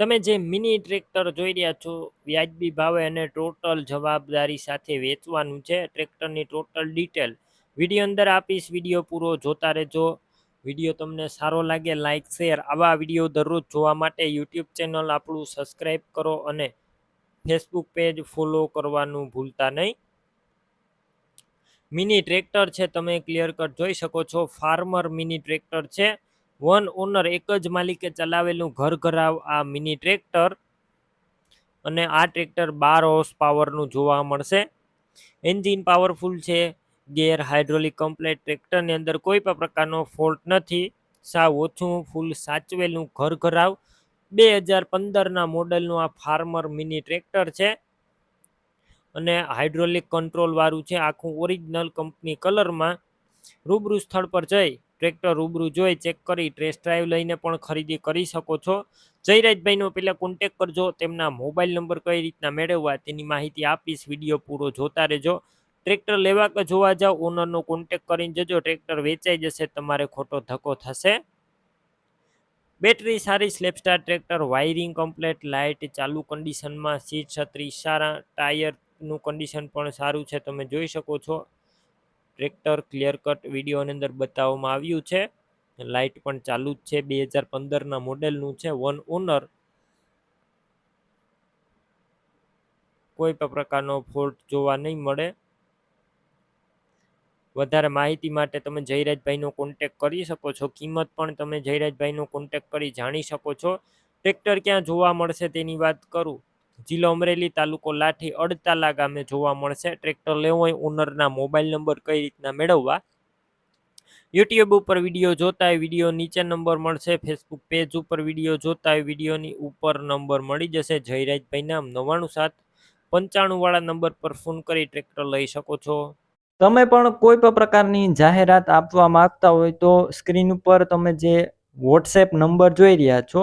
તમે જે mini tractor જોઈ રહ્યા છો, વ્યાજબી ભાવે અને ટોટલ જવાબદારી સાથે વેચવાનું છે. ટ્રેક્ટરની ટોટલ ડિટેલ વીડિયો અંદર આપીશ વીડિયો પૂરો જોતા રહેજો. વીડિયો તમને સારો લાગે લાઇક શેર આવા વીડિયો દરરોજ જોવા માટે યુટ્યુબ ચેનલ આપણું સબસ્ક્રાઈબ કરો અને ફેસબુક પેજ ફોલો કરવાનું ભૂલતા નહીં. મિની ટ્રેક્ટર છે, તમે ક્લિયર કટ જોઈ શકો છો. ફાર્મર મિની ટ્રેક્ટર છે. વન ઓનર એક જ માલિકે ચલાવેલું ઘર ઘરાવ આ મિની ટ્રેક્ટર અને આ ટ્રેક્ટર બાર હોર્સ પાવરનું જોવા મળશે. એન્જિન પાવરફુલ છે, ગેર હાઇડ્રોલિક કમ્પ્લેટ ટ્રેક્ટરની અંદર કોઈ પણ પ્રકારનો ફોલ્ટ નથી. સાવ ઓછું ફૂલ સાચવેલું ઘર ઘરાવ. બે હજાર પંદરના મોડલનું આ ફાર્મર મિની ટ્રેક્ટર છે. અને હાઇડ્રોલિક કંટ્રોલવાળું છે, આખું ઓરિજિનલ કંપની કલરમાં. રૂબરૂ સ્થળ પર જઈ ટ્રેક્ટર રૂબરૂ જોઈ ચેક કરી ટેસ્ટ ડ્રાઈવ લઈને પણ ખરીદી કરી શકો છો. જયરાજભાઈનો પહેલાં કોન્ટેક કરજો, તેમના મોબાઈલ નંબર કઈ રીતના મેળવવા તેની માહિતી આપીશ વીડિયો પૂરો જોતા રહેજો. ટ્રેક્ટર લેવા કે જોવા જાઓ ઓનરનો કોન્ટેક કરીને જજો, ટ્રેક્ટર વેચાઈ જશે, તમારે ખોટો ધક્કો થશે. બેટરી સારી સ્લેપસ્ટાર ટ્રેક્ટર વાયરિંગ કમ્પ્લેટ લાઇટ ચાલુ કન્ડિશનમાં સીટ છત્રી, સારા ટાયરનું કન્ડિશન પણ સારું છે, તમે જોઈ શકો છો. ટ્રેક્ટર ક્લિયર કટ વિડીયોની અંદર બતાવવામાં આવ્યું છે. લાઇટ પણ ચાલુ જ છે. બે હજાર પંદરના મોડેલનું છે. વન ઓનર કોઈ પણ પ્રકારનો ફોલ્ટ જોવા નહીં મળે. વધારે માહિતી માટે તમે જયરાજભાઈનો કોન્ટેક કરી શકો છો. કિંમત પણ તમે જયરાજભાઈનો કોન્ટેક કરી જાણી શકો છો. ટ્રેક્ટર ક્યાં જોવા મળશે તેની વાત કરું. જિલ્લો અમરેલી તાલુકો લાઠી અડતાલા ગામે જોવા મળશે. ટ્રેક્ટર લેવો હોય ઓનરના મોબાઈલ નંબર કઈ રીતના મેળવવા? યુટ્યુબ ઉપર વીડિયો જોતા હોય વીડિયો નીચે નંબર મળશે. ફેસબુક પેજ ઉપર વીડિયો જોતા હોય વિડીયોની ઉપર નંબર મળી જશે. જયરાજભાઈ નામ નવ્વાણું સાત પંચાણું વાળા નંબર પર ફોન કરી ટ્રેક્ટર લઈ શકો છો. તમે પણ કોઈ પણ પ્રકારની જાહેરાત આપવા માંગતા હોય તો સ્ક્રીન ઉપર તમે જે વોટ્સએપ નંબર જોઈ રહ્યા છો